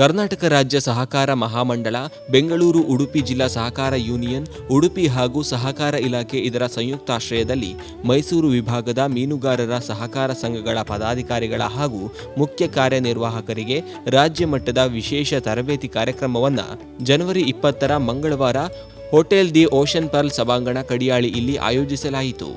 ಕರ್ನಾಟಕ ರಾಜ್ಯ ಸಹಕಾರ ಮಹಾಮಂಡಳ ಬೆಂಗಳೂರು, ಉಡುಪಿ ಜಿಲ್ಲಾ ಸಹಕಾರ ಯೂನಿಯನ್, ಉಡುಪಿ ಹಾಗೂ ಸಹಕಾರ ಇಲಾಖೆ ಇದರ ಸಂಯುಕ್ತಾಶ್ರಯದಲ್ಲಿ ಮೈಸೂರು ವಿಭಾಗದ ಮೀನುಗಾರರ ಸಹಕಾರ ಸಂಘಗಳ ಪದಾಧಿಕಾರಿಗಳ ಹಾಗೂ ಮುಖ್ಯ ಕಾರ್ಯನಿರ್ವಾಹಕರಿಗೆ ರಾಜ್ಯ ಮಟ್ಟದ ವಿಶೇಷ ತರಬೇತಿ ಕಾರ್ಯಕ್ರಮವನ್ನು ಜನವರಿ ಇಪ್ಪತ್ತರ ಮಂಗಳವಾರ ಹೋಟೆಲ್ ದಿ ಓಷನ್ ಪರ್ಲ್ ಸಭಾಂಗಣ ಕಡಿಯಾಳಿ ಇಲ್ಲಿ ಆಯೋಜಿಸಲಾಯಿತು.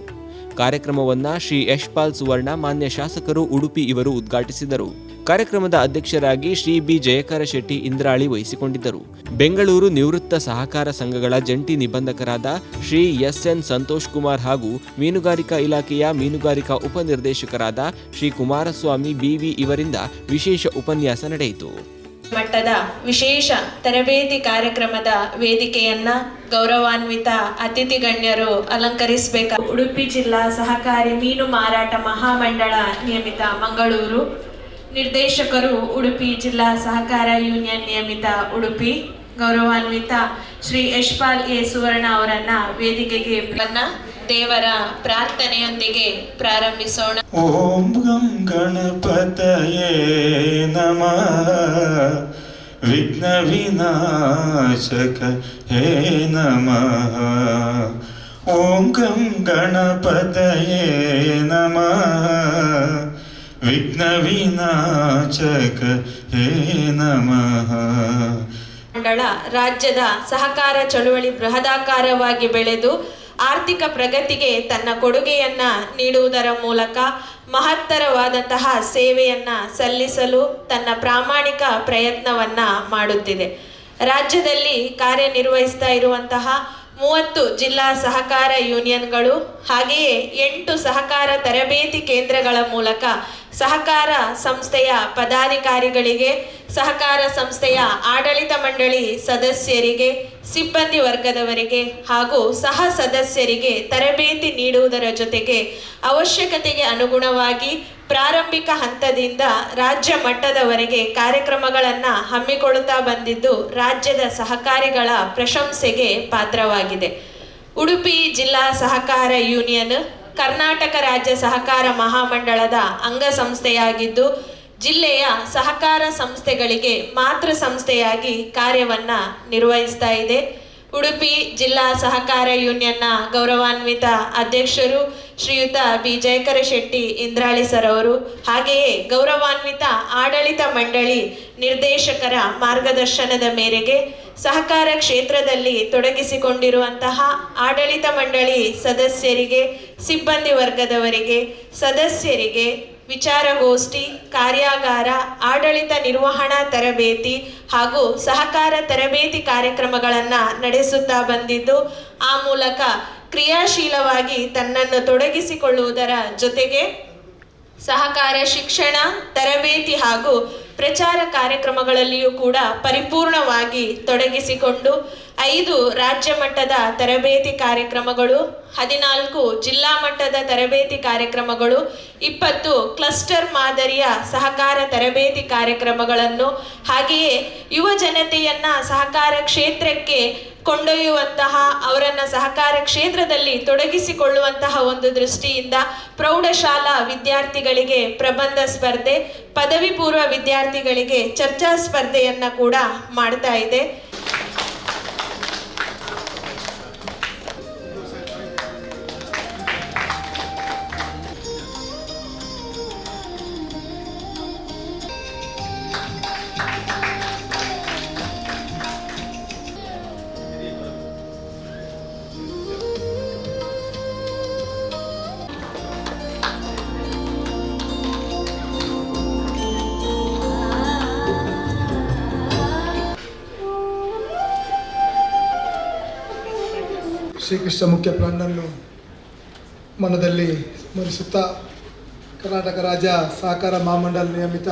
ಕಾರ್ಯಕ್ರಮವನ್ನ ಶ್ರೀ ಯಶ್ಪಾಲ್ ಸುವರ್ಣ ಮಾನ್ಯ ಶಾಸಕರು ಉಡುಪಿ ಇವರು ಉದ್ಘಾಟಿಸಿದರು. ಕಾರ್ಯಕ್ರಮದ ಅಧ್ಯಕ್ಷರಾಗಿ ಶ್ರೀ ಬಿ ಜಯಕರ ಶೆಟ್ಟಿ ಇಂದ್ರಾಳಿ ವಹಿಸಿಕೊಂಡಿದ್ದರು. ಬೆಂಗಳೂರು ನಿವೃತ್ತ ಸಹಕಾರ ಸಂಘಗಳ ಜಂಟಿ ನಿಬಂಧಕರಾದ ಶ್ರೀ ಎಸ್ ಎನ್ ಸಂತೋಷ್ ಕುಮಾರ್ ಹಾಗೂ ಮೀನುಗಾರಿಕಾ ಇಲಾಖೆಯ ಮೀನುಗಾರಿಕಾ ಉಪನಿರ್ದೇಶಕರಾದ ಶ್ರೀ ಕುಮಾರಸ್ವಾಮಿ ಬಿವಿ ಇವರಿಂದ ವಿಶೇಷ ಉಪನ್ಯಾಸ ನಡೆಯಿತು. ಮಟ್ಟದ ವಿಶೇಷ ತರಬೇತಿ ಕಾರ್ಯಕ್ರಮದ ವೇದಿಕೆಯನ್ನ ಗೌರವಾನ್ವಿತ ಅತಿಥಿ ಗಣ್ಯರು ಅಲಂಕರಿಸಬೇಕು ಉಡುಪಿ ಜಿಲ್ಲಾ ಸಹಕಾರಿ ಮೀನು ಮಾರಾಟ ಮಹಾಮಂಡಳ ನಿಯಮಿತ ಮಂಗಳೂರು. ನಿರ್ದೇಶಕರು ಉಡುಪಿ ಜಿಲ್ಲಾ ಸಹಕಾರ ಯೂನಿಯನ್ ನಿಯಮಿತ ಉಡುಪಿ. ಗೌರವಾನ್ವಿತ ಶ್ರೀ ಯಶ್ಪಾಲ್ ಎ ಸುವರ್ಣ ಅವರನ್ನ ವೇದಿಕೆಗೆ ದೇವರ ಪ್ರಾರ್ಥನೆಯೊಂದಿಗೆ ಪ್ರಾರಂಭಿಸೋಣ. ಓಂ ಗಂ ಗಣಪತಯೇ ನಮಃ. ವಿಘ್ನ ವಿನಾಶಕ ಹೇ ನಮಃ. ಓಂ ಗಂ ಗಣಪತಯೇ ನಮಃ. ವಿಘ್ನ ವಿನಾಶಕ ಹೇ ನಮಃ. ಮಂಡಳ ರಾಜ್ಯದ ಸಹಕಾರ ಚಳುವಳಿ ಬೃಹದಾಕಾರವಾಗಿ ಬೆಳೆದು ಆರ್ಥಿಕ ಪ್ರಗತಿಗೆ ತನ್ನ ಕೊಡುಗೆಯನ್ನ ನೀಡುವುದರ ಮೂಲಕ ಮಹತ್ತರವಾದಂತಹ ಸೇವೆಯನ್ನ ಸಲ್ಲಿಸಲು ತನ್ನ ಪ್ರಾಮಾಣಿಕ ಪ್ರಯತ್ನವನ್ನ ಮಾಡುತ್ತಿದೆ. ರಾಜ್ಯದಲ್ಲಿ ಕಾರ್ಯನಿರ್ವಹಿಸ್ತಾ ಇರುವಂತಹ ಮೂವತ್ತು ಜಿಲ್ಲಾ ಸಹಕಾರ ಯೂನಿಯನ್ಗಳು ಹಾಗೆಯೇ ಎಂಟು ಸಹಕಾರ ತರಬೇತಿ ಕೇಂದ್ರಗಳ ಮೂಲಕ ಸಹಕಾರ ಸಂಸ್ಥೆಯ ಪದಾಧಿಕಾರಿಗಳಿಗೆ, ಸಹಕಾರ ಸಂಸ್ಥೆಯ ಆಡಳಿತ ಮಂಡಳಿ ಸದಸ್ಯರಿಗೆ, ಸಿಬ್ಬಂದಿ ವರ್ಗದವರಿಗೆ ಹಾಗೂ ಸಹ ಸದಸ್ಯರಿಗೆ ತರಬೇತಿ ನೀಡುವುದರ ಜೊತೆಗೆ ಅವಶ್ಯಕತೆಗೆ ಅನುಗುಣವಾಗಿ ಪ್ರಾರಂಭಿಕ ಹಂತದಿಂದ ರಾಜ್ಯ ಮಟ್ಟದವರೆಗೆ ಕಾರ್ಯಕ್ರಮಗಳನ್ನು ಹಮ್ಮಿಕೊಳ್ಳುತ್ತಾ ಬಂದಿದ್ದು ರಾಜ್ಯದ ಸಹಕಾರಿಗಳ ಪ್ರಶಂಸೆಗೆ ಪಾತ್ರವಾಗಿದೆ. ಉಡುಪಿ ಜಿಲ್ಲಾ ಸಹಕಾರ ಯೂನಿಯನ್ ಕರ್ನಾಟಕ ರಾಜ್ಯ ಸಹಕಾರ ಮಹಾಮಂಡಳದ ಅಂಗಸಂಸ್ಥೆಯಾಗಿದ್ದು ಜಿಲ್ಲೆಯ ಸಹಕಾರ ಸಂಸ್ಥೆಗಳಿಗೆ ಮಾತೃ ಸಂಸ್ಥೆಯಾಗಿ ಕಾರ್ಯವನ್ನ ನಿರ್ವಹಿಸ್ತಾ ಇದೆ. ಉಡುಪಿ ಜಿಲ್ಲಾ ಸಹಕಾರ ಯೂನಿಯನ್ನ ಗೌರವಾನ್ವಿತ ಅಧ್ಯಕ್ಷರು ಶ್ರೀಯುತ ಬಿ ಜಯಕರ ಶೆಟ್ಟಿ ಇಂದ್ರಾಳಿ ಸರ್ ಅವರು, ಹಾಗೆಯೇ ಗೌರವಾನ್ವಿತ ಆಡಳಿತ ಮಂಡಳಿ ನಿರ್ದೇಶಕರ ಮಾರ್ಗದರ್ಶನದ ಮೇರೆಗೆ ಸಹಕಾರ ಕ್ಷೇತ್ರದಲ್ಲಿ ತೊಡಗಿಸಿಕೊಂಡಿರುವಂತಹ ಆಡಳಿತ ಮಂಡಳಿ ಸದಸ್ಯರಿಗೆ, ಸಿಬ್ಬಂದಿ ವರ್ಗದವರಿಗೆ, ಸದಸ್ಯರಿಗೆ ವಿಚಾರಗೋಷ್ಠಿ, ಕಾರ್ಯಾಗಾರ, ಆಡಳಿತ ನಿರ್ವಹಣಾ ತರಬೇತಿ ಹಾಗೂ ಸಹಕಾರ ತರಬೇತಿ ಕಾರ್ಯಕ್ರಮಗಳನ್ನು ನಡೆಸುತ್ತಾ ಬಂದಿದ್ದು, ಆ ಮೂಲಕ ಕ್ರಿಯಾಶೀಲವಾಗಿ ತನ್ನನ್ನು ತೊಡಗಿಸಿಕೊಳ್ಳುವುದರ ಜೊತೆಗೆ ಸಹಕಾರ ಶಿಕ್ಷಣ, ತರಬೇತಿ ಹಾಗೂ ಪ್ರಚಾರ ಕಾರ್ಯಕ್ರಮಗಳಲ್ಲಿಯೂ ಕೂಡ ಪರಿಪೂರ್ಣವಾಗಿ ತೊಡಗಿಸಿಕೊಂಡು ಐದು ರಾಜ್ಯ ಮಟ್ಟದ ತರಬೇತಿ ಕಾರ್ಯಕ್ರಮಗಳು, ಹದಿನಾಲ್ಕು ಜಿಲ್ಲಾ ಮಟ್ಟದ ತರಬೇತಿ ಕಾರ್ಯಕ್ರಮಗಳು, ಇಪ್ಪತ್ತು ಕ್ಲಸ್ಟರ್ ಮಾದರಿಯ ಸಹಕಾರ ತರಬೇತಿ ಕಾರ್ಯಕ್ರಮಗಳನ್ನು, ಹಾಗೆಯೇ ಯುವ ಜನತೆಯನ್ನು ಸಹಕಾರ ಕ್ಷೇತ್ರಕ್ಕೆ ಕೊಂಡೊಯ್ಯುವಂತಹ ಅವರನ್ನ ಸಹಕಾರ ಕ್ಷೇತ್ರದಲ್ಲಿ ತೊಡಗಿಸಿಕೊಳ್ಳುವಂತಹ ಒಂದು ದೃಷ್ಟಿಯಿಂದ ಪ್ರೌಢಶಾಲಾ ವಿದ್ಯಾರ್ಥಿಗಳಿಗೆ ಪ್ರಬಂಧ ಸ್ಪರ್ಧೆ, ಪದವಿ ಪೂರ್ವ ವಿದ್ಯಾರ್ಥಿಗಳಿಗೆ ಚರ್ಚಾ ಸ್ಪರ್ಧೆಯನ್ನ ಕೂಡ ಮಾಡ್ತಾ ಇದೆ. ಶ್ರೀಕೃಷ್ಣ ಮುಖ್ಯ ಪ್ರಾಣನನ್ನು ಮನದಲ್ಲಿ ಸ್ಮರಿಸುತ್ತಾ ಕರ್ನಾಟಕ ರಾಜ್ಯ ಸಹಕಾರ ಮಹಾಮಂಡಲ ನಿಯಮಿತ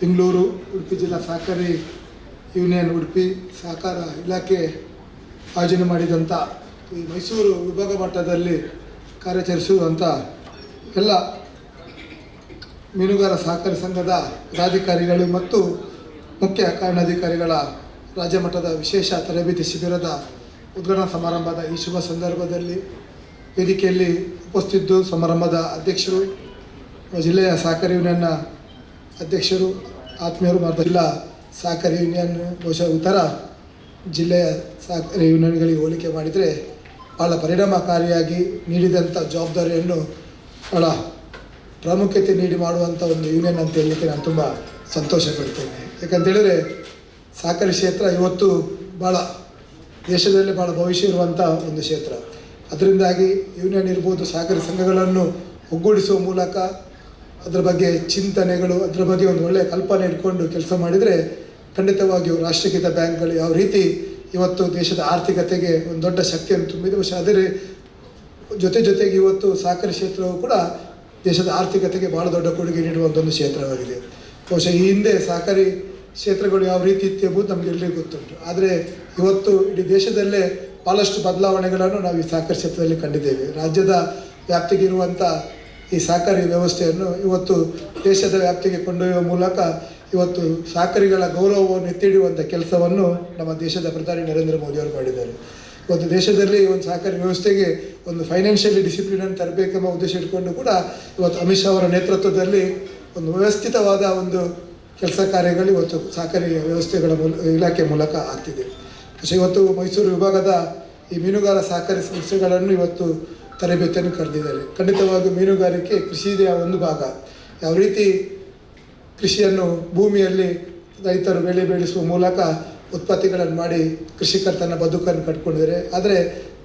ಬೆಂಗಳೂರು, ಉಡುಪಿ ಜಿಲ್ಲಾ ಸಹಕಾರಿ ಯೂನಿಯನ್, ಉಡುಪಿ ಸಹಕಾರ ಇಲಾಖೆ ಆಯೋಜನೆ ಮಾಡಿದಂಥ ಈ ಮೈಸೂರು ವಿಭಾಗ ಮಟ್ಟದಲ್ಲಿ ಕಾರ್ಯಾಚರಿಸುವಂಥ ಎಲ್ಲ ಮೀನುಗಾರ ಸಹಕಾರಿ ಸಂಘದ ಪದಾಧಿಕಾರಿಗಳು ಮತ್ತು ಮುಖ್ಯ ಕಾರಣಾಧಿಕಾರಿಗಳ ರಾಜ್ಯ ಮಟ್ಟದ ವಿಶೇಷ ತರಬೇತಿ ಶಿಬಿರದ ಉದ್ಘಾಟನಾ ಸಮಾರಂಭದ ಈ ಶುಭ ಸಂದರ್ಭದಲ್ಲಿ ವೇದಿಕೆಯಲ್ಲಿ ಉಪಸ್ಥಿದ್ದು ಸಮಾರಂಭದ ಅಧ್ಯಕ್ಷರು, ಜಿಲ್ಲೆಯ ಸಹಕಾರಿ ಯೂನಿಯನ್ನ ಅಧ್ಯಕ್ಷರು, ಆತ್ಮೀಯರು ಮತ್ತು ಜಿಲ್ಲಾ ಸಹಕಾರಿ ಯೂನಿಯನ್ ಬಹುಶಃ ಇತರ ಜಿಲ್ಲೆಯ ಸಹಕಾರಿ ಯೂನಿಯನ್ಗಳಿಗೆ ಹೋಲಿಕೆ ಮಾಡಿದರೆ ಭಾಳ ಪರಿಣಾಮಕಾರಿಯಾಗಿ ನೀಡಿದಂಥ ಜವಾಬ್ದಾರಿಯನ್ನು ಭಾಳ ಪ್ರಾಮುಖ್ಯತೆ ನೀಡಿ ಮಾಡುವಂಥ ಒಂದು ಯೂನಿಯನ್ ಅಂತ ಹೇಳಲಿಕ್ಕೆ ನಾನು ತುಂಬ ಸಂತೋಷ ಪಡ್ತೇನೆ ಯಾಕಂತೇಳಿದರೆ ಸಹಕಾರಿ ಕ್ಷೇತ್ರ ಇವತ್ತು ಭಾಳ ದೇಶದಲ್ಲಿ ಭಾಳ ಭವಿಷ್ಯ ಇರುವಂಥ ಒಂದು ಕ್ಷೇತ್ರ. ಅದರಿಂದಾಗಿ ಯೂನಿಯನ್ ಇರ್ಬೋದು, ಸಹಕಾರಿ ಸಂಘಗಳನ್ನು ಒಗ್ಗೂಡಿಸುವ ಮೂಲಕ ಅದರ ಬಗ್ಗೆ ಚಿಂತನೆಗಳು, ಅದರ ಬಗ್ಗೆ ಒಂದು ಒಳ್ಳೆಯ ಕಲ್ಪನೆ ಇಟ್ಕೊಂಡು ಕೆಲಸ ಮಾಡಿದರೆ ಖಂಡಿತವಾಗಿಯೂ ರಾಷ್ಟ್ರೀಕೃತ ಬ್ಯಾಂಕ್ಗಳು ಯಾವ ರೀತಿ ಇವತ್ತು ದೇಶದ ಆರ್ಥಿಕತೆಗೆ ಒಂದು ದೊಡ್ಡ ಶಕ್ತಿಯನ್ನು ತುಂಬಿದೆ. ವಿಷಯ ಅದೇ ಜೊತೆ ಜೊತೆಗೆ ಇವತ್ತು ಸಹಕಾರಿ ಕ್ಷೇತ್ರವು ಕೂಡ ದೇಶದ ಆರ್ಥಿಕತೆಗೆ ಭಾಳ ದೊಡ್ಡ ಕೊಡುಗೆ ನೀಡುವಂಥ ಒಂದು ಕ್ಷೇತ್ರವಾಗಿದೆ. ಬಹುಶಃ ಈ ಹಿಂದೆ ಸಹಕಾರಿ ಕ್ಷೇತ್ರಗಳು ಯಾವ ರೀತಿ ಇತ್ತು ಎಂಬುದು ನಮಗೆ ಎಲ್ಲರಿಗೂ ಗೊತ್ತುಂಟು. ಆದರೆ ಇವತ್ತು ಇಡೀ ದೇಶದಲ್ಲೇ ಭಾಳಷ್ಟು ಬದಲಾವಣೆಗಳನ್ನು ನಾವು ಈ ಸಹಕಾರ ಕ್ಷೇತ್ರದಲ್ಲಿ ಕಂಡಿದ್ದೇವೆ. ರಾಜ್ಯದ ವ್ಯಾಪ್ತಿಗಿರುವಂಥ ಈ ಸಹಕಾರಿ ವ್ಯವಸ್ಥೆಯನ್ನು ಇವತ್ತು ದೇಶದ ವ್ಯಾಪ್ತಿಗೆ ಕೊಂಡೊಯ್ಯುವ ಮೂಲಕ ಇವತ್ತು ಸಹಕಾರಿಗಳ ಗೌರವವನ್ನು ಎತ್ತಿಡುವಂಥ ಕೆಲಸವನ್ನು ನಮ್ಮ ದೇಶದ ಪ್ರಧಾನಿ ನರೇಂದ್ರ ಮೋದಿ ಅವರು ಮಾಡಿದ್ದಾರೆ. ಇವತ್ತು ದೇಶದಲ್ಲಿ ಒಂದು ಸಹಕಾರಿ ವ್ಯವಸ್ಥೆಗೆ ಒಂದು ಫೈನಾನ್ಷಿಯಲಿ ಡಿಸಿಪ್ಲಿನನ್ನು ತರಬೇಕೆಂಬ ಉದ್ದೇಶ ಇಟ್ಕೊಂಡು ಕೂಡ ಇವತ್ತು ಅಮಿತ್ ಶಾ ಅವರ ನೇತೃತ್ವದಲ್ಲಿ ಒಂದು ವ್ಯವಸ್ಥಿತವಾದ ಒಂದು ಕೆಲಸ ಕಾರ್ಯಗಳು ಇವತ್ತು ಸಹಕಾರಿ ವ್ಯವಸ್ಥೆಗಳ ಮೂಲ ಇಲಾಖೆ ಮೂಲಕ ಆಗ್ತಿದೆ പക്ഷേ ಇವತ್ತು ಮೈಸೂರು ವಿಭಾಗದ ಈ ಮೀನುಗಾರ ಸಹಕಾರಿ ಸಂಸ್ಥೆಗಳನ್ನು ಇವತ್ತು ತರಬೇತಿಯನ್ನು ಕರೆದಿದ್ದಾರೆ ಖಂಡಿತವಾಗಿ ಮೀನುಗಾರಿಕೆ ಕೃಷಿಯ ಒಂದು ಭಾಗ ಯಾವ ರೀತಿ ಕೃಷಿಯನ್ನು ಭೂಮಿಯಲ್ಲಿ ರೈತರು ಬೆಳೆ ಬೆಳೆಸುವ ಮೂಲಕ ಉತ್ಪತ್ತಿಗಳನ್ನು ಮಾಡಿ ಕೃಷಿಕರು ತನ್ನ ಬದುಕನ್ನು ಕಟ್ಕೊಂಡಿದ್ದಾರೆ ಆದರೆ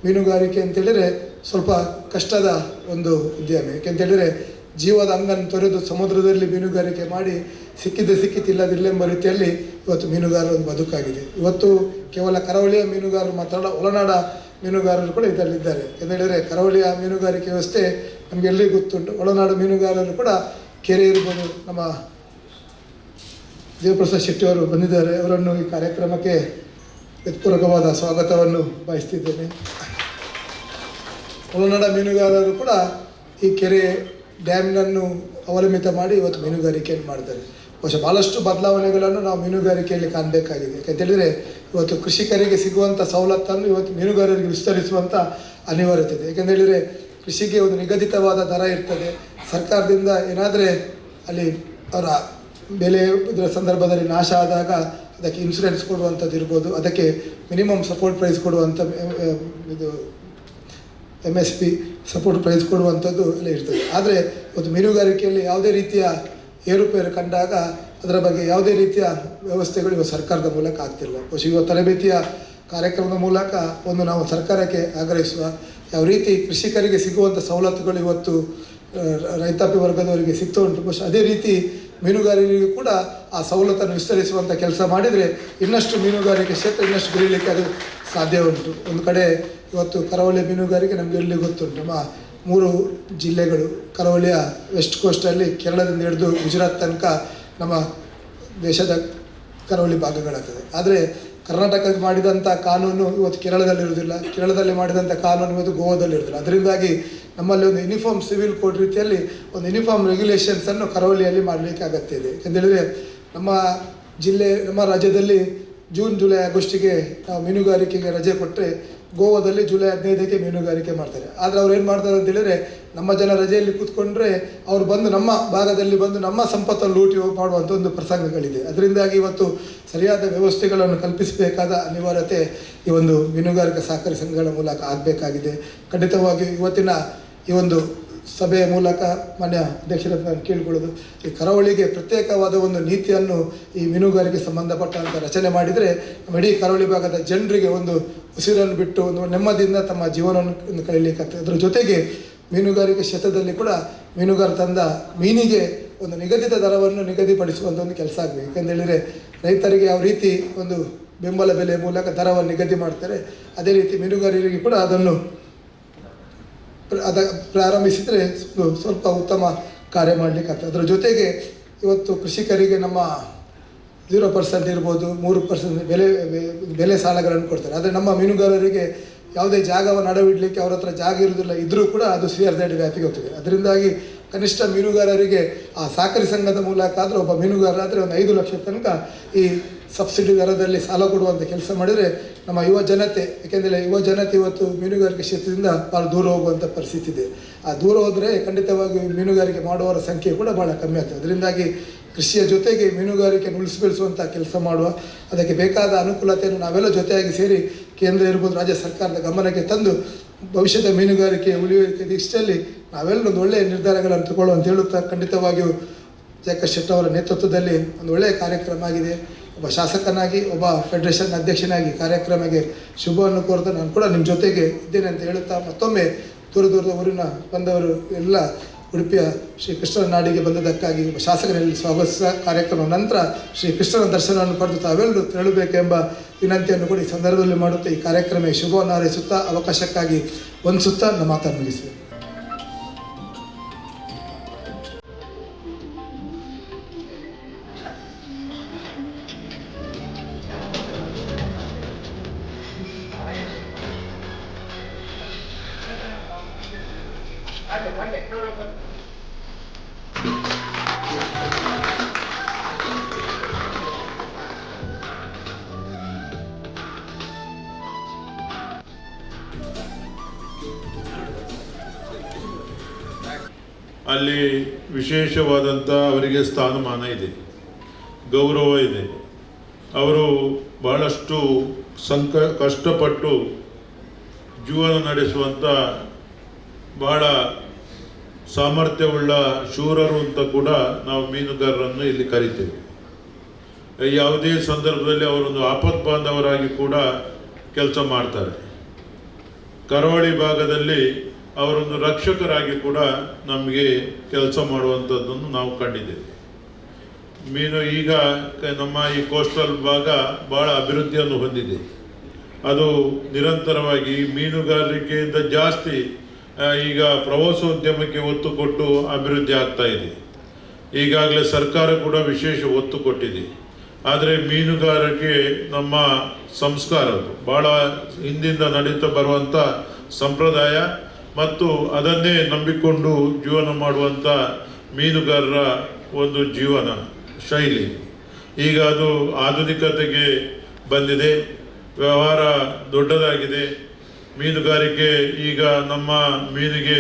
ಮೀನುಗಾರಿಕೆ ಅಂತೇಳಿದರೆ ಸ್ವಲ್ಪ ಕಷ್ಟದ ಒಂದು ಉದ್ಯಮ ಯಾಕೆಂತೇಳಿದರೆ ಜೀವದ ಅಂಗನ್ನು ತೊರೆದು ಸಮುದ್ರದಲ್ಲಿ ಮೀನುಗಾರಿಕೆ ಮಾಡಿ ಸಿಕ್ಕಿದ್ದೆ ಸಿಕ್ಕಿತಿಲ್ಲದಿಲ್ಲೆಂಬ ರೀತಿಯಲ್ಲಿ ಇವತ್ತು ಮೀನುಗಾರರ ಒಂದು ಬದುಕಾಗಿದೆ. ಇವತ್ತು ಕೇವಲ ಕರಾವಳಿಯ ಮೀನುಗಾರರು ಮಾತ್ರ ಒಳನಾಡ ಮೀನುಗಾರರು ಕೂಡ ಇದರಲ್ಲಿದ್ದಾರೆ. ಏನೇಳಿದರೆ ಕರಾವಳಿಯ ಮೀನುಗಾರಿಕೆ ವ್ಯವಸ್ಥೆ ನಮಗೆ ಎಲ್ಲಿ ಗೊತ್ತುಂಟು? ಒಳನಾಡು ಮೀನುಗಾರರು ಕೂಡ ಕೆರೆ ಇರ್ಬೋದು. ನಮ್ಮ ದೇವಪ್ರಸಾದ್ ಶೆಟ್ಟಿ ಅವರು ಬಂದಿದ್ದಾರೆ. ಅವರನ್ನು ಈ ಕಾರ್ಯಕ್ರಮಕ್ಕೆ ಹೃತ್ಪೂರ್ವಕವಾದ ಸ್ವಾಗತವನ್ನು ಬಯಸ್ತಿದ್ದೇನೆ. ಒಳನಾಡ ಮೀನುಗಾರರು ಕೂಡ ಈ ಕೆರೆ ಡ್ಯಾಮ್ನನ್ನು ಅವಲಂಬಿತ ಮಾಡಿ ಇವತ್ತು ಮೀನುಗಾರಿಕೆಯನ್ನು ಮಾಡ್ತಾರೆ. ಬಹುಶಃ ಭಾಳಷ್ಟು ಬದಲಾವಣೆಗಳನ್ನು ನಾವು ಮೀನುಗಾರಿಕೆಯಲ್ಲಿ ಕಾಣಬೇಕಾಗಿದೆ. ಯಾಕಂತೇಳಿದರೆ ಇವತ್ತು ಕೃಷಿಕರಿಗೆ ಸಿಗುವಂಥ ಸವಲತ್ತನ್ನು ಇವತ್ತು ಮೀನುಗಾರರಿಗೆ ವಿಸ್ತರಿಸುವಂಥ ಅನಿವಾರ್ಯತೆ ಇದೆ. ಯಾಕಂತೇಳಿದರೆ ಕೃಷಿಗೆ ಒಂದು ನಿಗದಿತವಾದ ದರ ಇರ್ತದೆ. ಸರ್ಕಾರದಿಂದ ಏನಾದರೆ ಅಲ್ಲಿ ಅವರ ಬೆಲೆ ಇದರ ಸಂದರ್ಭದಲ್ಲಿ ನಾಶ ಆದಾಗ ಅದಕ್ಕೆ ಇನ್ಸೂರೆನ್ಸ್ ಕೊಡುವಂಥದ್ದು ಇರ್ಬೋದು. ಅದಕ್ಕೆ ಮಿನಿಮಮ್ ಸಪೋರ್ಟ್ ಪ್ರೈಸ್ ಕೊಡುವಂಥ ಇದು M S P support price ಕೊಡುವಂಥದ್ದು ಎಲ್ಲ ಇರ್ತದೆ. ಆದರೆ ಒಂದು ಮೀನುಗಾರಿಕೆಯಲ್ಲಿ ಯಾವುದೇ ರೀತಿಯ ಏರುಪೇರು ಕಂಡಾಗ ಅದರ ಬಗ್ಗೆ ಯಾವುದೇ ರೀತಿಯ ವ್ಯವಸ್ಥೆಗಳು ಇವತ್ತು ಸರ್ಕಾರದ ಮೂಲಕ ಆಗ್ತಿಲ್ಲ. ಇವತ್ತು ತರಬೇತಿಯ ಕಾರ್ಯಕ್ರಮದ ಮೂಲಕ ಒಂದು ನಾವು ಸರ್ಕಾರಕ್ಕೆ ಆಗ್ರಹಿಸುವ ಯಾವ ರೀತಿ ಕೃಷಿಕರಿಗೆ ಸಿಗುವಂಥ ಸವಲತ್ತುಗಳು ಇವತ್ತು ರೈತಾಪಿ ವರ್ಗದವರಿಗೆ ಸಿಗ್ತಾ ಉಂಟು. ಬಹುಶಃ ಅದೇ ರೀತಿ ಮೀನುಗಾರರಿಗೂ ಕೂಡ ಆ ಸವಲತ್ತನ್ನು ವಿಸ್ತರಿಸುವಂಥ ಕೆಲಸ ಮಾಡಿದರೆ ಇನ್ನಷ್ಟು ಮೀನುಗಾರಿಕೆ ಕ್ಷೇತ್ರ, ಇನ್ನಷ್ಟು ಬೆಳೀಲಿಕ್ಕೆ ಅದು ಸಾಧ್ಯ ಉಂಟು. ಒಂದು ಕಡೆ ಇವತ್ತು ಕರಾವಳಿ ಮೀನುಗಾರಿಕೆ ನಮಗೆ ಎಲ್ಲಿ ಗೊತ್ತುಂಟು? ನಮ್ಮ ಮೂರು ಜಿಲ್ಲೆಗಳು, ಕರಾವಳಿಯ ವೆಸ್ಟ್ ಕೋಸ್ಟಲ್ಲಿ ಕೇರಳದಿಂದ ಹಿಡಿದು ಗುಜರಾತ್ ತನಕ ನಮ್ಮ ದೇಶದ ಕರಾವಳಿ ಭಾಗಗಳಾಗ್ತದೆ. ಆದರೆ ಕರ್ನಾಟಕಕ್ಕೆ ಮಾಡಿದಂಥ ಕಾನೂನು ಇವತ್ತು ಕೇರಳದಲ್ಲಿ ಇರುವುದಿಲ್ಲ. ಕೇರಳದಲ್ಲಿ ಮಾಡಿದಂಥ ಕಾನೂನು ಇವತ್ತು ಗೋವಾದಲ್ಲಿ ಇರುವುದಿಲ್ಲ. ಅದರಿಂದಾಗಿ ನಮ್ಮಲ್ಲಿ ಒಂದು ಯೂನಿಫಾರ್ಮ್ ಸಿವಿಲ್ ಕೋಡ್ ರೀತಿಯಲ್ಲಿ ಒಂದು ಯೂನಿಫಾರ್ಮ್ ರೆಗ್ಯುಲೇಷನ್ಸನ್ನು ಕರಾವಳಿಯಲ್ಲಿ ಮಾಡಲಿಕ್ಕೆ ಅಗತ್ಯ ಇದೆ. ನಮ್ಮ ಜಿಲ್ಲೆ, ನಮ್ಮ ರಾಜ್ಯದಲ್ಲಿ ಜೂನ್, ಜುಲೈ, ಆಗಸ್ಟಿಗೆ ನಾವು ಮೀನುಗಾರಿಕೆಗೆ ರಜೆ ಕೊಟ್ಟರೆ ಗೋವಾದಲ್ಲಿ ಜುಲೈ ಹದಿನೈದಕ್ಕೆ ಮೀನುಗಾರಿಕೆ ಮಾಡ್ತಾರೆ. ಆದರೆ ಅವ್ರು ಏನು ಮಾಡ್ತಾರೆ ಅಂತ ಹೇಳಿದ್ರೆ ನಮ್ಮ ಜನ ರಜೆಯಲ್ಲಿ ಕೂತ್ಕೊಂಡ್ರೆ ಅವ್ರು ಬಂದು ನಮ್ಮ ಭಾಗದಲ್ಲಿ ಬಂದು ನಮ್ಮ ಸಂಪತ್ತನ್ನು ಲೂಟಿ ಮಾಡುವಂಥ ಒಂದು ಪ್ರಸಂಗಗಳಿದೆ. ಅದರಿಂದಾಗಿ ಇವತ್ತು ಸರಿಯಾದ ವ್ಯವಸ್ಥೆಗಳನ್ನು ಕಲ್ಪಿಸಬೇಕಾದ ಅನಿವಾರ್ಯತೆ ಈ ಒಂದು ಮೀನುಗಾರಿಕಾ ಸಹಕಾರಿ ಸಂಘಗಳ ಮೂಲಕ ಆಗಬೇಕಾಗಿದೆ. ಖಂಡಿತವಾಗಿ ಇವತ್ತಿನ ಈ ಒಂದು ಸಭೆಯ ಮೂಲಕ ಮಾನ್ಯ ಅಧ್ಯಕ್ಷರ ಕೇಳಿಕೊಳ್ಳೋದು, ಈ ಕರಾವಳಿಗೆ ಪ್ರತ್ಯೇಕವಾದ ಒಂದು ನೀತಿಯನ್ನು ಈ ಮೀನುಗಾರಿಕೆ ಸಂಬಂಧಪಟ್ಟಂಥ ರಚನೆ ಮಾಡಿದರೆ ಇಡೀ ಕರಾವಳಿ ಭಾಗದ ಜನರಿಗೆ ಒಂದು ಉಸಿರನ್ನು ಬಿಟ್ಟು ಒಂದು ನೆಮ್ಮದಿಯಿಂದ ತಮ್ಮ ಜೀವನವನ್ನು ಕಳೀಲಿಕ್ಕಾಗ್ತದೆ. ಅದರ ಜೊತೆಗೆ ಮೀನುಗಾರಿಕೆ ಕ್ಷೇತ್ರದಲ್ಲಿ ಕೂಡ ಮೀನುಗಾರ ತಂದ ಮೀನಿಗೆ ಒಂದು ನಿಗದಿತ ದರವನ್ನು ನಿಗದಿಪಡಿಸುವಂಥ ಒಂದು ಕೆಲಸ ಆಗಬೇಕು. ಯಾಕೆಂದೇಳಿದರೆ ರೈತರಿಗೆ ಯಾವ ರೀತಿ ಒಂದು ಬೆಂಬಲ ಬೆಲೆ ಮೂಲಕ ದರವನ್ನು ನಿಗದಿ ಮಾಡ್ತಾರೆ, ಅದೇ ರೀತಿ ಮೀನುಗಾರರಿಗೆ ಕೂಡ ಅದನ್ನು ಅದ ಪ್ರಾರಂಭಿಸಿದರೆ ಸ್ವಲ್ಪ ಉತ್ತಮ ಕಾರ್ಯ ಮಾಡಲಿಕ್ಕಾಗ್ತದೆ. ಅದರ ಜೊತೆಗೆ ಇವತ್ತು ಕೃಷಿಕರಿಗೆ ನಮ್ಮ ಜೀರೋ ಪರ್ಸೆಂಟ್ ಇರ್ಬೋದು, ಮೂರು ಪರ್ಸೆಂಟ್ ಬೆಲೆ ಬೆಲೆ ಸಾಲಗಳನ್ನು ಕೊಡ್ತಾರೆ. ಆದರೆ ನಮ್ಮ ಮೀನುಗಾರರಿಗೆ ಯಾವುದೇ ಜಾಗವನ್ನು ಅಡವಿಡಲಿಕ್ಕೆ ಅವರ ಹತ್ರ ಜಾಗ ಇರುವುದಿಲ್ಲ ಇದ್ದರೂ ಕೂಡ ಅದು ಸಿ ಆರ್ ಝೆಡ್ ವ್ಯಾಪಿಗೆ ಹೋಗ್ತದೆ. ಅದರಿಂದಾಗಿ ಕನಿಷ್ಠ ಮೀನುಗಾರರಿಗೆ ಆ ಸಹಕಾರಿ ಸಂಘದ ಮೂಲಕ ಆದರೆ ಒಬ್ಬ ಮೀನುಗಾರರಾದರೆ ಒಂದು ಐದು ಲಕ್ಷ ತನಕ ಈ ಸಬ್ಸಿಡಿ ದರದಲ್ಲಿ ಸಾಲ ಕೊಡುವಂಥ ಕೆಲಸ ಮಾಡಿದರೆ ನಮ್ಮ ಯುವ ಜನತೆ, ಏಕೆಂದರೆ ಯುವ ಜನತೆ ಇವತ್ತು ಮೀನುಗಾರಿಕೆ ಕ್ಷೇತ್ರದಿಂದ ಭಾಳ ದೂರ ಹೋಗುವಂಥ ಪರಿಸ್ಥಿತಿ ಇದೆ. ಆ ದೂರ ಹೋದರೆ ಖಂಡಿತವಾಗಿ ಮೀನುಗಾರಿಕೆ ಮಾಡುವವರ ಸಂಖ್ಯೆ ಕೂಡ ಭಾಳ ಕಮ್ಮಿ ಆಗ್ತದೆ. ಅದರಿಂದಾಗಿ ಕೃಷಿಯ ಜೊತೆಗೆ ಮೀನುಗಾರಿಕೆಯನ್ನು ಉಳಿಸಿ ಬೆಳೆಸುವಂಥ ಕೆಲಸ ಮಾಡುವ, ಅದಕ್ಕೆ ಬೇಕಾದ ಅನುಕೂಲತೆಯನ್ನು ನಾವೆಲ್ಲ ಜೊತೆಯಾಗಿ ಸೇರಿ ಕೇಂದ್ರ ಇರ್ಬೋದು ರಾಜ್ಯ ಸರ್ಕಾರದ ಗಮನಕ್ಕೆ ತಂದು ಭವಿಷ್ಯದ ಮೀನುಗಾರಿಕೆ ಉಳಿಯುವಿಕೆ ನಾವೆಲ್ಲ ಒಂದು ಒಳ್ಳೆಯ ನಿರ್ಧಾರಗಳನ್ನು ತಗೊಳ್ಳುವಂತ ಹೇಳುತ್ತಾ ಖಂಡಿತವಾಗಿಯೂ ಜಯಕರ್ ಶೆಟ್ಟಿ ಅವರ ನೇತೃತ್ವದಲ್ಲಿ ಒಂದು ಒಳ್ಳೆಯ ಕಾರ್ಯಕ್ರಮ ಆಗಿದೆ. ಒಬ್ಬ ಶಾಸಕನಾಗಿ, ಒಬ್ಬ ಫೆಡರೇಷನ್ ಅಧ್ಯಕ್ಷನಾಗಿ ಕಾರ್ಯಕ್ರಮಕ್ಕೆ ಶುಭವನ್ನು ಕೋರ್ತಾ ನಾನು ಕೂಡ ನಿಮ್ಮ ಜೊತೆಗೆ ಇದ್ದೇನೆ ಅಂತ ಹೇಳುತ್ತಾ ಮತ್ತೊಮ್ಮೆ ದೂರ ದೂರದ ಊರಿನ ಬಂದವರು ಎಲ್ಲ ಉಡುಪಿಯ ಶ್ರೀ ಕೃಷ್ಣನ ನಾಡಿಗೆ ಬಂದದಕ್ಕಾಗಿ ಒಬ್ಬ ಶಾಸಕನಲ್ಲಿ ಸ್ವಾಗತಿಸಿದ ಕಾರ್ಯಕ್ರಮ ನಂತರ ಶ್ರೀ ಕೃಷ್ಣನ ದರ್ಶನವನ್ನು ಪಡೆದು ತಾವೆಲ್ಲರೂ ತೆರಳಬೇಕೆಂಬ ವಿನಂತಿಯನ್ನು ಕೂಡ ಈ ಸಂದರ್ಭದಲ್ಲಿ ಮಾಡುತ್ತಾ ಈ ಕಾರ್ಯಕ್ರಮ ಶುಭವನ್ನು ಹಾರೈಸುತ್ತಾ ಅವಕಾಶಕ್ಕಾಗಿ ವಂದಿಸುತ್ತಾ ನಮ್ಮ ಮಾತನ್ನು ಮುಗಿಸಿದೆ ಅಲ್ಲಿ ವಿಶೇಷವಾದಂಥ ಅವರಿಗೆ ಸ್ಥಾನಮಾನ ಇದೆ. ಗೌರವ ಇದೆ. ಅವರು ಬಹಳಷ್ಟು ಸಂಕ, ಕಷ್ಟಪಟ್ಟು ಜೀವನ ನಡೆಸುವಂಥ ಬಹಳ ಸಾಮರ್ಥ್ಯವುಳ್ಳ ಶೂರರು ಅಂತ ಕೂಡ ನಾವು ಮೀನುಗಾರರನ್ನು ಇಲ್ಲಿ ಕರಿತೇವೆ. ಯಾವುದೇ ಸಂದರ್ಭದಲ್ಲಿ ಅವರೊಂದು ಆಪತ್ ಬಾಂಧವರಾಗಿ ಕೂಡ ಕೆಲಸ ಮಾಡ್ತಾರೆ. ಕರಾವಳಿ ಭಾಗದಲ್ಲಿ ಅವರೊಂದು ರಕ್ಷಕರಾಗಿ ಕೂಡ ನಮಗೆ ಕೆಲಸ ಮಾಡುವಂಥದ್ದನ್ನು ನಾವು ಕಂಡಿದ್ದೇವೆ. ಮೀನು ಈಗ ನಮ್ಮ ಈ ಕೋಸ್ಟಲ್ ಭಾಗ ಭಾಳ ಅಭಿವೃದ್ಧಿಯನ್ನು ಹೊಂದಿದೆ. ಅದು ನಿರಂತರವಾಗಿ ಮೀನುಗಾರಿಕೆಯಿಂದ ಜಾಸ್ತಿ ಈಗ ಪ್ರವಾಸೋದ್ಯಮಕ್ಕೆ ಒತ್ತು ಕೊಟ್ಟು ಅಭಿವೃದ್ಧಿ ಆಗ್ತಾ ಇದೆ. ಈಗಾಗಲೇ ಸರ್ಕಾರ ಕೂಡ ವಿಶೇಷ ಒತ್ತು ಕೊಟ್ಟಿದೆ. ಆದರೆ ಮೀನುಗಾರಿಕೆ ನಮ್ಮ ಸಂಸ್ಕಾರ ಬಹಳ ಹಿಂದಿಂದ ನಡೀತಾ ಬರುವಂಥ ಸಂಪ್ರದಾಯ ಮತ್ತು ಅದನ್ನೇ ನಂಬಿಕೊಂಡು ಜೀವನ ಮಾಡುವಂಥ ಮೀನುಗಾರರ ಒಂದು ಜೀವನ, ಶೈಲಿ. ಈಗ ಅದು ಆಧುನಿಕತೆಗೆ ಬಂದಿದೆ, ವ್ಯವಹಾರ ದೊಡ್ಡದಾಗಿದೆ. ಮೀನುಗಾರಿಕೆ ಈಗ ನಮ್ಮ ಮೀನಿಗೆ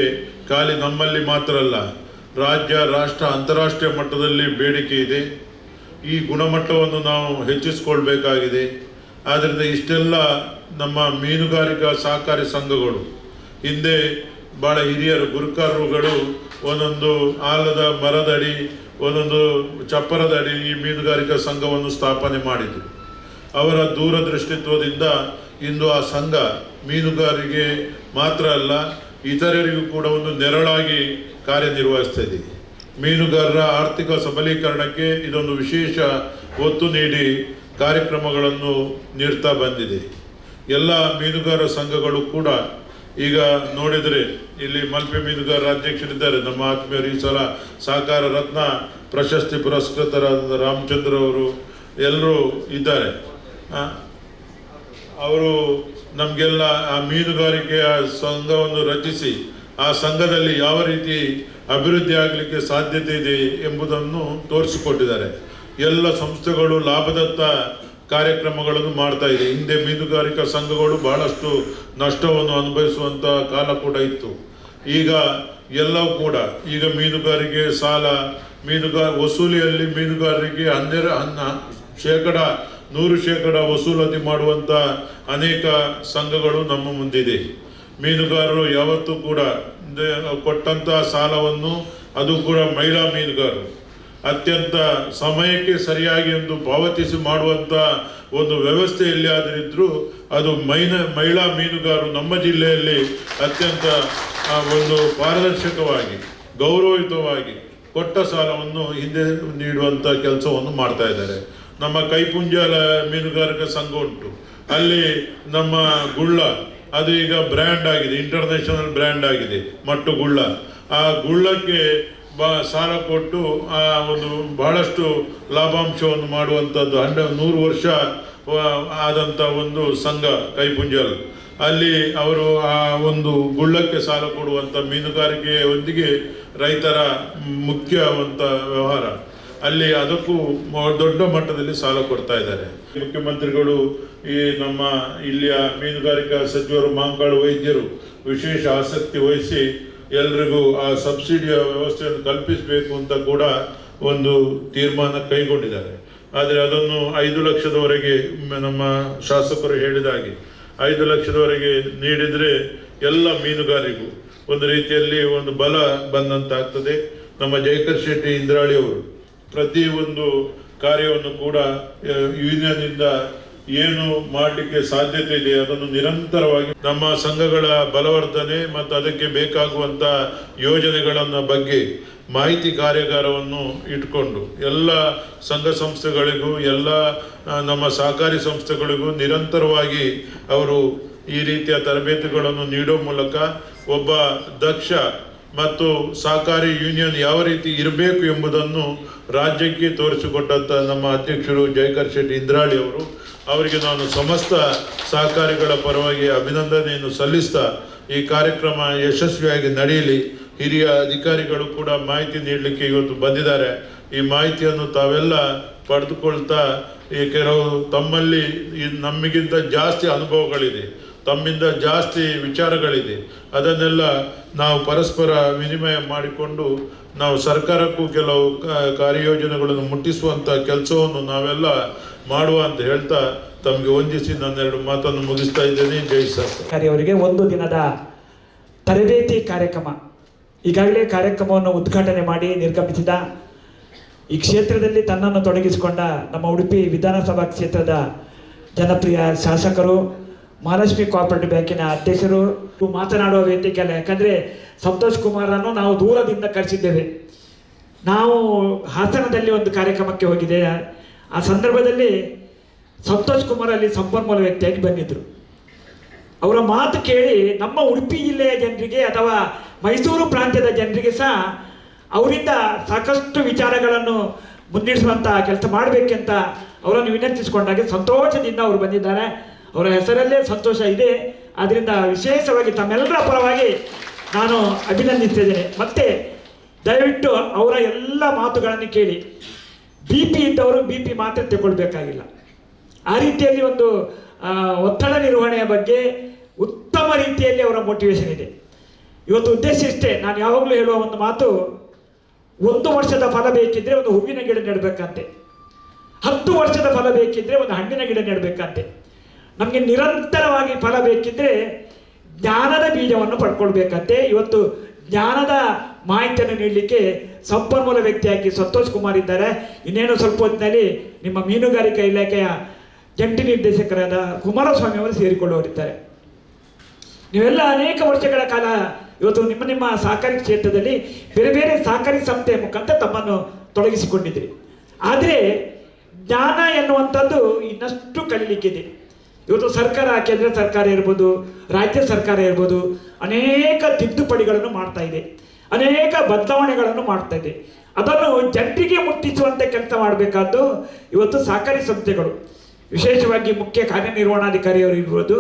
ಖಾಲಿ ನಮ್ಮಲ್ಲಿ ಮಾತ್ರ ಅಲ್ಲ, ರಾಜ್ಯ, ರಾಷ್ಟ್ರ, ಅಂತಾರಾಷ್ಟ್ರೀಯ ಮಟ್ಟದಲ್ಲಿ ಬೇಡಿಕೆ ಇದೆ. ಈ ಗುಣಮಟ್ಟವನ್ನು ನಾವು ಹೆಚ್ಚಿಸಿಕೊಳ್ಬೇಕಾಗಿದೆ. ಆದ್ದರಿಂದ ಇಷ್ಟೆಲ್ಲ ನಮ್ಮ ಮೀನುಗಾರಿಕಾ ಸಹಕಾರಿ ಸಂಘಗಳು ಹಿಂದೆ ಭಾಳ ಹಿರಿಯರು, ಗುರುಕಾರರುಗಳು ಒಂದೊಂದು ಆಲದ ಮರದಡಿ, ಒಂದೊಂದು ಚಪ್ಪರದಡಿ ಈ ಮೀನುಗಾರಿಕಾ ಸಂಘವನ್ನು ಸ್ಥಾಪನೆ ಮಾಡಿದರು. ಅವರ ದೂರದೃಷ್ಟಿತ್ವದಿಂದ ಇಂದು ಆ ಸಂಘ ಮೀನುಗಾರಿಗೆ ಮಾತ್ರ ಅಲ್ಲ, ಇತರರಿಗೂ ಕೂಡ ಒಂದು ನೆರಳಾಗಿ ಕಾರ್ಯನಿರ್ವಹಿಸ್ತಿದೆ. ಮೀನುಗಾರರ ಆರ್ಥಿಕ ಸಬಲೀಕರಣಕ್ಕೆ ಇದೊಂದು ವಿಶೇಷ ಒತ್ತು ನೀಡಿ ಕಾರ್ಯಕ್ರಮಗಳನ್ನು ನೀಡ್ತಾ ಬಂದಿದೆ. ಎಲ್ಲ ಮೀನುಗಾರ ಸಂಘಗಳು ಕೂಡ ಈಗ ನೋಡಿದರೆ ಇಲ್ಲಿ ಮಲ್ಪೆ ಮೀನುಗಾರರ ಅಧ್ಯಕ್ಷರಿದ್ದಾರೆ ನಮ್ಮ ಆತ್ಮೀಯರು ಈ ಸಲ ಸಹಕಾರ ರತ್ನ ಪ್ರಶಸ್ತಿ ಪುರಸ್ಕೃತರಾದ ರಾಮಚಂದ್ರ ಅವರು ಎಲ್ಲರೂ ಇದ್ದಾರೆ. ಅವರು ನಮಗೆಲ್ಲ ಆ ಮೀನುಗಾರಿಕೆಯ ಸಂಘವನ್ನು ರಚಿಸಿ, ಆ ಸಂಘದಲ್ಲಿ ಯಾವ ರೀತಿ ಅಭಿವೃದ್ಧಿ ಆಗಲಿಕ್ಕೆ ಸಾಧ್ಯತೆ ಇದೆ ಎಂಬುದನ್ನು ತೋರಿಸಿಕೊಟ್ಟಿದ್ದಾರೆ. ಎಲ್ಲ ಸಂಸ್ಥೆಗಳು ಲಾಭದತ್ತ ಕಾರ್ಯಕ್ರಮಗಳನ್ನು ಮಾಡ್ತಾ ಇದೆ. ಹಿಂದೆ ಮೀನುಗಾರಿಕಾ ಸಂಘಗಳು ಬಹಳಷ್ಟು ನಷ್ಟವನ್ನು ಅನುಭವಿಸುವಂಥ ಕಾಲ ಕೂಡ ಇತ್ತು. ಈಗ ಎಲ್ಲವೂ ಕೂಡ, ಈಗ ಮೀನುಗಾರಿಕೆ ಸಾಲ ಮೀನುಗಾರ ವಸೂಲಿಯಲ್ಲಿ ಮೀನುಗಾರರಿಗೆ ಹನ್ನೆರಡು ಹನ್ನ ಶೇಕಡ, ನೂರು ಶೇಕಡ ವಸೂಲಾತಿ ಮಾಡುವಂಥ ಅನೇಕ ಸಂಘಗಳು ನಮ್ಮ ಮುಂದಿದೆ. ಮೀನುಗಾರರು ಯಾವತ್ತೂ ಕೂಡ ಕೊಟ್ಟಂಥ ಸಾಲವನ್ನು ಅದು ಕೂಡ ಮಹಿಳಾ ಮೀನುಗಾರರು. ಅತ್ಯಂತ ಸಮಯಕ್ಕೆ ಸರಿಯಾಗಿ ಎಂದು ಪಾವತಿಸಿ ಮಾಡುವಂಥ ಒಂದು ವ್ಯವಸ್ಥೆ ಎಲ್ಲಿಯಾದರಿದ್ದರೂ ಅದು ಮೈನ ಮಹಿಳಾ ಮೀನುಗಾರರು ನಮ್ಮ ಜಿಲ್ಲೆಯಲ್ಲಿ ಅತ್ಯಂತ ಒಂದು ಪಾರದರ್ಶಕವಾಗಿ, ಗೌರವಯುತವಾಗಿ ಕೊಟ್ಟ ಸಾಲವನ್ನು ಹಿಂದೆ ನೀಡುವಂಥ ಕೆಲಸವನ್ನು ಮಾಡ್ತಾ ಇದ್ದಾರೆ. ನಮ್ಮ ಕೈಪುಂಜಾಲ ಮೀನುಗಾರಿಕಾ ಸಂಘ ಉಂಟು. ಅಲ್ಲಿ ನಮ್ಮ ಗುಳ್ಳ, ಅದು ಈಗ ಬ್ರ್ಯಾಂಡ್ ಆಗಿದೆ ಇಂಟರ್ನ್ಯಾಷನಲ್ ಬ್ರ್ಯಾಂಡ್ ಆಗಿದೆ ಮಟ್ಟು ಗುಳ್ಳ ಆ ಗುಳ್ಳಕ್ಕೆ ಸಾಲ ಕೊಟ್ಟು ಆ ಒಂದು ಬಹಳಷ್ಟು ಲಾಭಾಂಶವನ್ನು ಮಾಡುವಂಥದ್ದು. ಹಂಡ ನೂರು ವರ್ಷ ಆದಂಥ ಒಂದು ಸಂಘ ಕೈಪುಂಜಲ್ ಅಲ್ಲಿ ಅವರು ಆ ಒಂದು ಗುಳ್ಳಕ್ಕೆ ಸಾಲ ಕೊಡುವಂಥ ಮೀನುಗಾರಿಕೆಯೊಂದಿಗೆ ರೈತರ ಮುಖ್ಯವಂಥ ವ್ಯವಹಾರ. ಅಲ್ಲಿ ಅದಕ್ಕೂ ದೊಡ್ಡ ಮಟ್ಟದಲ್ಲಿ ಸಾಲ ಕೊಡ್ತಾ ಇದ್ದಾರೆ. ಮುಖ್ಯಮಂತ್ರಿಗಳು ಈ ನಮ್ಮ ಇಲ್ಲಿಯ ಮೀನುಗಾರಿಕಾ ಸಚಿವರು, ಮಾಂಕಾಳು ವೈದ್ಯರು ವಿಶೇಷ ಆಸಕ್ತಿ ವಹಿಸಿ ಎಲ್ರಿಗೂ ಆ ಸಬ್ಸಿಡಿಯ ವ್ಯವಸ್ಥೆಯನ್ನು ಕಲ್ಪಿಸಬೇಕು ಅಂತ ಕೂಡ ಒಂದು ತೀರ್ಮಾನ ಕೈಗೊಂಡಿದ್ದಾರೆ. ಆದರೆ ಅದನ್ನು ಐದು ಲಕ್ಷದವರೆಗೆ ನಮ್ಮ ಶಾಸಕರು ಹೇಳಿದ ಹಾಗೆ, ಐದು ಲಕ್ಷದವರೆಗೆ ನೀಡಿದರೆ ಎಲ್ಲ ಮೀನುಗಾರಿಗೂ ಒಂದು ರೀತಿಯಲ್ಲಿ ಒಂದು ಬಲ ಬಂದಂತಾಗ್ತದೆ. ನಮ್ಮ ಜಯಕರ್ ಶೆಟ್ಟಿ ಇಂದ್ರಾಳಿ ಅವರು ಪ್ರತಿ ಒಂದು ಕಾರ್ಯವನ್ನು ಕೂಡ ಯೂನಿಯನ್ ಇಂದ ಏನು ಮಾಡಲಿಕ್ಕೆ ಸಾಧ್ಯತೆ ಇದೆ ಅದನ್ನು ನಿರಂತರವಾಗಿ ನಮ್ಮ ಸಂಘಗಳ ಬಲವರ್ಧನೆ ಮತ್ತು ಅದಕ್ಕೆ ಬೇಕಾಗುವಂತ ಯೋಜನೆಗಳನ್ನ ಬಗ್ಗೆ ಮಾಹಿತಿ ಕಾರ್ಯಾಗಾರವನ್ನು ಇಟ್ಕೊಂಡು ಎಲ್ಲ ಸಂಘ ಸಂಸ್ಥೆಗಳಿಗೂ, ಎಲ್ಲ ನಮ್ಮ ಸಹಕಾರಿ ಸಂಸ್ಥೆಗಳಿಗೂ ನಿರಂತರವಾಗಿ ಅವರು ಈ ರೀತಿಯ ತರಬೇತಿಗಳನ್ನು ನೀಡೋ ಮೂಲಕ ಒಬ್ಬ ದಕ್ಷ ಮತ್ತು ಸಹಕಾರಿ ಯೂನಿಯನ್ ಯಾವ ರೀತಿ ಇರಬೇಕು ಎಂಬುದನ್ನು ರಾಜ್ಯಕ್ಕೆ ತೋರಿಸಿಕೊಟ್ಟಂತ ನಮ್ಮ ಅಧ್ಯಕ್ಷರು ಜಯಕರ್ ಶೆಟ್ಟಿ ಇಂದ್ರಾಳಿ ಅವರು ಅವರಿಗೆ ನಾನು ಸಮಸ್ತ ಸಹಕಾರಿಗಳ ಪರವಾಗಿ ಅಭಿನಂದನೆಯನ್ನು ಸಲ್ಲಿಸ್ತಾ ಈ ಕಾರ್ಯಕ್ರಮ ಯಶಸ್ವಿಯಾಗಿ ನಡೆಯಲಿ. ಹಿರಿಯ ಅಧಿಕಾರಿಗಳು ಕೂಡ ಮಾಹಿತಿ ನೀಡಲಿಕ್ಕೆ ಇವತ್ತು ಬಂದಿದ್ದಾರೆ. ಈ ಮಾಹಿತಿಯನ್ನು ತಾವೆಲ್ಲ ಪಡೆದುಕೊಳ್ತಾ ಈ ಕೆಲವು ತಮ್ಮಲ್ಲಿ ನಮಗಿಂತ ಜಾಸ್ತಿ ಅನುಭವಗಳಿದೆ. ತಮ್ಮಿಂದ ಜಾಸ್ತಿ ವಿಚಾರಗಳಿದೆ. ಅದನ್ನೆಲ್ಲ ನಾವು ಪರಸ್ಪರ ವಿನಿಮಯ ಮಾಡಿಕೊಂಡು ನಾವು ಸರ್ಕಾರಕ್ಕೂ ಕೆಲವು ಕಾರ್ಯಯೋಜನೆಗಳನ್ನು ಮುಟ್ಟಿಸುವಂಥ ಕೆಲಸವನ್ನು ನಾವೆಲ್ಲ ಮಾಡುವ ಅಂತ ಹೇಳ್ತಾ ತಮಗೆ ವಂದಿಸಿ ನನ್ನೆರಡು ಮಾತನ್ನು ಮುಗಿಸ್ತಾ ಇದ್ದೇನೆ. ಜೈ ಸರ್ ಅವರಿಗೆ ಒಂದು ದಿನದ ತರಬೇತಿ ಕಾರ್ಯಕ್ರಮ, ಈಗಾಗಲೇ ಕಾರ್ಯಕ್ರಮವನ್ನು ಉದ್ಘಾಟನೆ ಮಾಡಿ ನಿರ್ಗಮಿಸಿದ ಈ ಕ್ಷೇತ್ರದಲ್ಲಿ ತನ್ನನ್ನು ತೊಡಗಿಸಿಕೊಂಡ ನಮ್ಮ ಉಡುಪಿ ವಿಧಾನಸಭಾ ಕ್ಷೇತ್ರದ ಜನಪ್ರಿಯ ಶಾಸಕರು, ಮಹಾಲಕ್ಷ್ಮಿ ಕೋಆಪರೇಟಿವ್ ಬ್ಯಾಂಕಿನ ಅಧ್ಯಕ್ಷರು ಮಾತನಾಡುವ ವೇದಿಕೆ ಅಲ್ಲ. ಯಾಕಂದರೆ ಸಂತೋಷ್ ಕುಮಾರನ್ನು ನಾವು ದೂರದಿಂದ ಕರೆಸಿದ್ದೇವೆ. ನಾವು ಹಾಸನದಲ್ಲಿ ಒಂದು ಕಾರ್ಯಕ್ರಮಕ್ಕೆ ಹೋಗಿದೆ ಆ ಸಂದರ್ಭದಲ್ಲಿ ಸಂತೋಷ್ ಕುಮಾರ್ ಅಲ್ಲಿ ಸಂಪನ್ಮೂಲ ವ್ಯಕ್ತಿಯಾಗಿ ಬಂದಿದ್ದರು ಅವರ ಮಾತು ಕೇಳಿ ನಮ್ಮ ಉಡುಪಿ ಜಿಲ್ಲೆಯ ಜನರಿಗೆ ಅಥವಾ ಮೈಸೂರು ಪ್ರಾಂತ್ಯದ ಜನರಿಗೆ ಸಹ ಅವರಿಂದ ಸಾಕಷ್ಟು ವಿಚಾರಗಳನ್ನು ಮುನ್ನಡೆಸುವಂಥ ಕೆಲಸ ಮಾಡಬೇಕೆಂತ ಅವರನ್ನು ವಿನಂತಿಸಿಕೊಂಡಾಗ ಸಂತೋಷದಿಂದ ಅವರು ಬಂದಿದ್ದಾರೆ. ಅವರ ಹೆಸರಲ್ಲೇ ಸಂತೋಷ ಇದೆ. ಆದ್ದರಿಂದ ವಿಶೇಷವಾಗಿ ತಮ್ಮೆಲ್ಲರ ಪರವಾಗಿ ನಾನು ಅಭಿನಂದಿಸ್ತಿದ್ದೇನೆ ಮತ್ತೆ ದಯವಿಟ್ಟು ಅವರ ಎಲ್ಲ ಮಾತುಗಳನ್ನು ಕೇಳಿ. ಬಿ ಪಿ ಇದ್ದವರು ಬಿ ಪಿ ಮಾತ್ರ ತಗೊಳ್ಬೇಕಾಗಿಲ್ಲ. ಆ ರೀತಿಯಲ್ಲಿ ಒಂದು ಒತ್ತಡ ನಿರ್ವಹಣೆಯ ಬಗ್ಗೆ ಉತ್ತಮ ರೀತಿಯಲ್ಲಿ ಅವರ ಮೋಟಿವೇಶನ್ ಇದೆ. ಇವತ್ತು ಉದ್ದೇಶ ಇಷ್ಟೇ, ನಾನು ಯಾವಾಗಲೂ ಹೇಳುವ ಒಂದು ಮಾತು, ಒಂದು ವರ್ಷದ ಫಲ ಬೇಕಿದ್ರೆ ಒಂದು ಹೂವಿನ ಗಿಡ ನೆಡಬೇಕಂತೆ. ಹತ್ತು ವರ್ಷದ ಫಲ ಬೇಕಿದ್ರೆ ಒಂದು ಹಣ್ಣಿನ ಗಿಡ ನೆಡಬೇಕಂತೆ. ನಮಗೆ ನಿರಂತರವಾಗಿ ಫಲ ಬೇಕಿದ್ರೆ ಜ್ಞಾನದ ಬೀಜವನ್ನು ಪಡ್ಕೊಳ್ಬೇಕಂತೆ. ಇವತ್ತು ಜ್ಞಾನದ ಮಾಹಿತಿಯನ್ನು ನೀಡಲಿಕ್ಕೆ ಸಂಪನ್ಮೂಲ ವ್ಯಕ್ತಿಯಾಗಿ ಸಂತೋಷ್ ಕುಮಾರ್ ಇದ್ದಾರೆ. ಇನ್ನೇನು ಸ್ವಲ್ಪ ಹೊತ್ತಿನಲ್ಲಿ ನಿಮ್ಮ ಮೀನುಗಾರಿಕಾ ಇಲಾಖೆಯ ಜಂಟಿ ನಿರ್ದೇಶಕರಾದ ಕುಮಾರಸ್ವಾಮಿ ಅವರು ಸೇರಿಕೊಳ್ಳುವರಿದ್ದಾರೆ ನೀವೆಲ್ಲ ಅನೇಕ ವರ್ಷಗಳ ಕಾಲ ಇವತ್ತು ನಿಮ್ಮ ನಿಮ್ಮ ಸಹಕಾರಿ ಕ್ಷೇತ್ರದಲ್ಲಿ ಬೇರೆ ಬೇರೆ ಸಹಕಾರಿ ಸಂಸ್ಥೆಯ ಮುಖಾಂತರ ತಮ್ಮನ್ನು ತೊಡಗಿಸಿಕೊಂಡಿದ್ದೀರಿ. ಆದರೆ ಜ್ಞಾನ ಎನ್ನುವಂಥದ್ದು ಇನ್ನಷ್ಟು ಕಲಿಲಿಕ್ಕಿದೆ ಇವತ್ತು ಸರ್ಕಾರ ಕೇಂದ್ರ ಸರ್ಕಾರ ಇರ್ಬೋದು, ರಾಜ್ಯ ಸರ್ಕಾರ ಇರ್ಬೋದು, ಅನೇಕ ತಿದ್ದುಪಡಿಗಳನ್ನು ಮಾಡ್ತಾ ಇದೆ. ಅನೇಕ ಬದಲಾವಣೆಗಳನ್ನು ಮಾಡ್ತಾ ಇದೆ. ಅದನ್ನು ಜನರಿಗೆ ಮುಟ್ಟಿಸುವಂತೆ ಕೆಲಸ ಮಾಡಬೇಕಾದ್ದು ಇವತ್ತು ಸಹಕಾರಿ ಸಂಸ್ಥೆಗಳು. ವಿಶೇಷವಾಗಿ ಮುಖ್ಯ ಕಾರ್ಯನಿರ್ವಹಣಾಧಿಕಾರಿಯವರು ಇರ್ಬೋದು,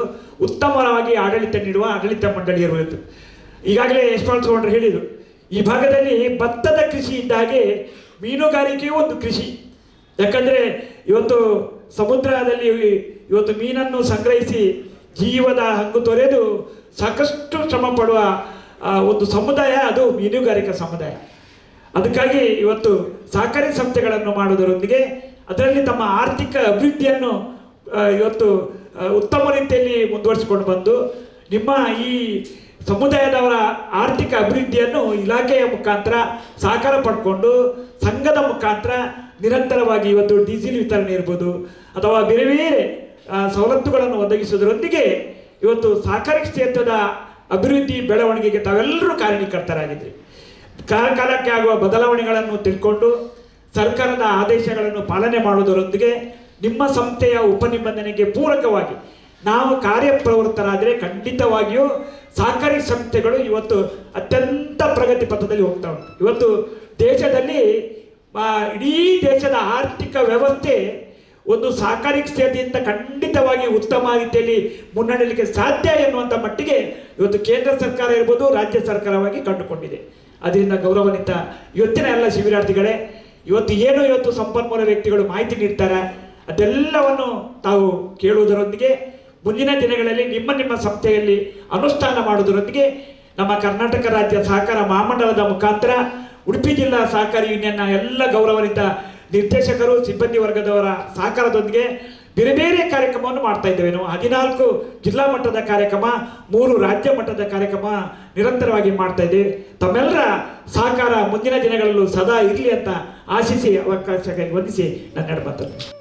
ಉತ್ತಮವಾಗಿ ಆಡಳಿತ ನೀಡುವ ಆಡಳಿತ ಮಂಡಳಿ ಇರ್ಬೋದು. ಈಗಾಗಲೇ ಯಶವಾಲ್ ಗೌಡ್ರು ಹೇಳಿದರು, ಈ ಭಾಗದಲ್ಲಿ ಭತ್ತದ ಕೃಷಿ ಇದ್ದಾಗೆ ಮೀನುಗಾರಿಕೆಯೂ ಒಂದು ಕೃಷಿ. ಯಾಕಂದರೆ ಇವತ್ತು ಸಮುದ್ರದಲ್ಲಿ ಇವತ್ತು ಮೀನನ್ನು ಸಂಗ್ರಹಿಸಿ ಜೀವದ ಹಂಗು ತೊರೆದು ಸಾಕಷ್ಟು ಶ್ರಮ ಪಡುವ ಆ, ಒಂದು ಸಮುದಾಯ ಅದು ಮೀನುಗಾರಿಕಾ ಸಮುದಾಯ. ಅದಕ್ಕಾಗಿ ಇವತ್ತು ಸಹಕಾರಿ ಸಂಸ್ಥೆಗಳನ್ನು ಮಾಡುವುದರೊಂದಿಗೆ ಅದರಲ್ಲಿ ತಮ್ಮ ಆರ್ಥಿಕ ಅಭಿವೃದ್ಧಿಯನ್ನು ಇವತ್ತು ಉತ್ತಮ ರೀತಿಯಲ್ಲಿ ಮುಂದುವರಿಸಿಕೊಂಡು ಬಂದು ನಿಮ್ಮ ಈ ಸಮುದಾಯದವರ ಆರ್ಥಿಕ ಅಭಿವೃದ್ಧಿಯನ್ನು ಇಲಾಖೆಯ ಮುಖಾಂತರ ಸಹಕಾರ ಪಡ್ಕೊಂಡು ಸಂಘದ ಮುಖಾಂತರ ನಿರಂತರವಾಗಿ ಇವತ್ತು ಡೀಸೆಲ್ ವಿತರಣೆ ಇರ್ಬೋದು ಅಥವಾ ಬೇರೆ ಬೇರೆ ಸವಲತ್ತುಗಳನ್ನು ಒದಗಿಸುವುದರೊಂದಿಗೆ ಇವತ್ತು ಸಹಕಾರಿ ಕ್ಷೇತ್ರದ ಅಭಿವೃದ್ಧಿ ಬೆಳವಣಿಗೆಗೆ ತಾವೆಲ್ಲರೂ ಕಾರಣೀಕರ್ತರಾಗಿದ್ರಿ ಕಾಲ ಕಾಲಕ್ಕೆ ಆಗುವ ಬದಲಾವಣೆಗಳನ್ನು ತಿಳ್ಕೊಂಡು ಸರ್ಕಾರದ ಆದೇಶಗಳನ್ನು ಪಾಲನೆ ಮಾಡುವುದರೊಂದಿಗೆ ನಿಮ್ಮ ಸಂಸ್ಥೆಯ ಉಪನಿಬಂಧನೆಗೆ ಪೂರಕವಾಗಿ ನಾವು ಕಾರ್ಯಪ್ರವೃತ್ತರಾದರೆ ಖಂಡಿತವಾಗಿಯೂ ಸಹಕಾರಿ ಸಂಸ್ಥೆಗಳು ಇವತ್ತು ಅತ್ಯಂತ ಪ್ರಗತಿ ಪಥದಲ್ಲಿ ಹೋಗ್ತಾ ಉಂಟು. ಇವತ್ತು ದೇಶದಲ್ಲಿ ಇಡೀ ದೇಶದ ಆರ್ಥಿಕ ವ್ಯವಸ್ಥೆ ಒಂದು ಸಹಕಾರಿ ಸ್ಥಿತಿಯಿಂದ ಖಂಡಿತವಾಗಿ ಉತ್ತಮ ರೀತಿಯಲ್ಲಿ ಮುನ್ನಡೆಯಲಿಕ್ಕೆ ಸಾಧ್ಯ ಎನ್ನುವಂಥ ಮಟ್ಟಿಗೆ ಇವತ್ತು ಕೇಂದ್ರ ಸರ್ಕಾರ ಇರ್ಬೋದು ರಾಜ್ಯ ಸರ್ಕಾರವಾಗಿ ಕಂಡುಕೊಂಡಿದೆ. ಅದರಿಂದ ಗೌರವಾನ್ವಿತ ಇವತ್ತಿನ ಎಲ್ಲ ಶಿಬಿರಾರ್ಥಿಗಳೇ, ಇವತ್ತು ಏನು ಇವತ್ತು ಸಂಪನ್ಮೂಲ ವ್ಯಕ್ತಿಗಳು ಮಾಹಿತಿ ನೀಡ್ತಾರೆ, ಅದೆಲ್ಲವನ್ನು ತಾವು ಕೇಳುವುದರೊಂದಿಗೆ, ಮುಂದಿನ ದಿನಗಳಲ್ಲಿ ನಿಮ್ಮ ನಿಮ್ಮ ಸಂಸ್ಥೆಯಲ್ಲಿ ಅನುಷ್ಠಾನ ಮಾಡುವುದರೊಂದಿಗೆ ನಮ್ಮ ಕರ್ನಾಟಕ ರಾಜ್ಯ ಸಹಕಾರ ಮಹಾಮಂಡಲದ ಮುಖಾಂತರ, ಉಡುಪಿ ಜಿಲ್ಲಾ ಸಹಕಾರಿ ಯೂನಿಯನ್ನ ಎಲ್ಲ ಗೌರವರಿತ ನಿರ್ದೇಶಕರು, ಸಿಬ್ಬಂದಿ ವರ್ಗದವರ ಸಹಕಾರದೊಂದಿಗೆ ಬೇರೆ ಬೇರೆ ಕಾರ್ಯಕ್ರಮವನ್ನು ಮಾಡ್ತಾ ಇದ್ದೇವೆ. ನಾವು ಹದಿನಾಲ್ಕು ಜಿಲ್ಲಾ ಮಟ್ಟದ ಕಾರ್ಯಕ್ರಮ, ಮೂರು ರಾಜ್ಯ ಮಟ್ಟದ ಕಾರ್ಯಕ್ರಮ ನಿರಂತರವಾಗಿ ಮಾಡ್ತಾ ಇದ್ದೇವೆ ತಮ್ಮೆಲ್ಲರ ಸಹಕಾರ ಮುಂದಿನ ದಿನಗಳಲ್ಲೂ ಸದಾ ಇರಲಿ ಅಂತ ಆಶಿಸಿ ಅವಕಾಶಕ್ಕೆ ವಂದಿಸಿ ನನ್ನ ಮಾತನ್ನು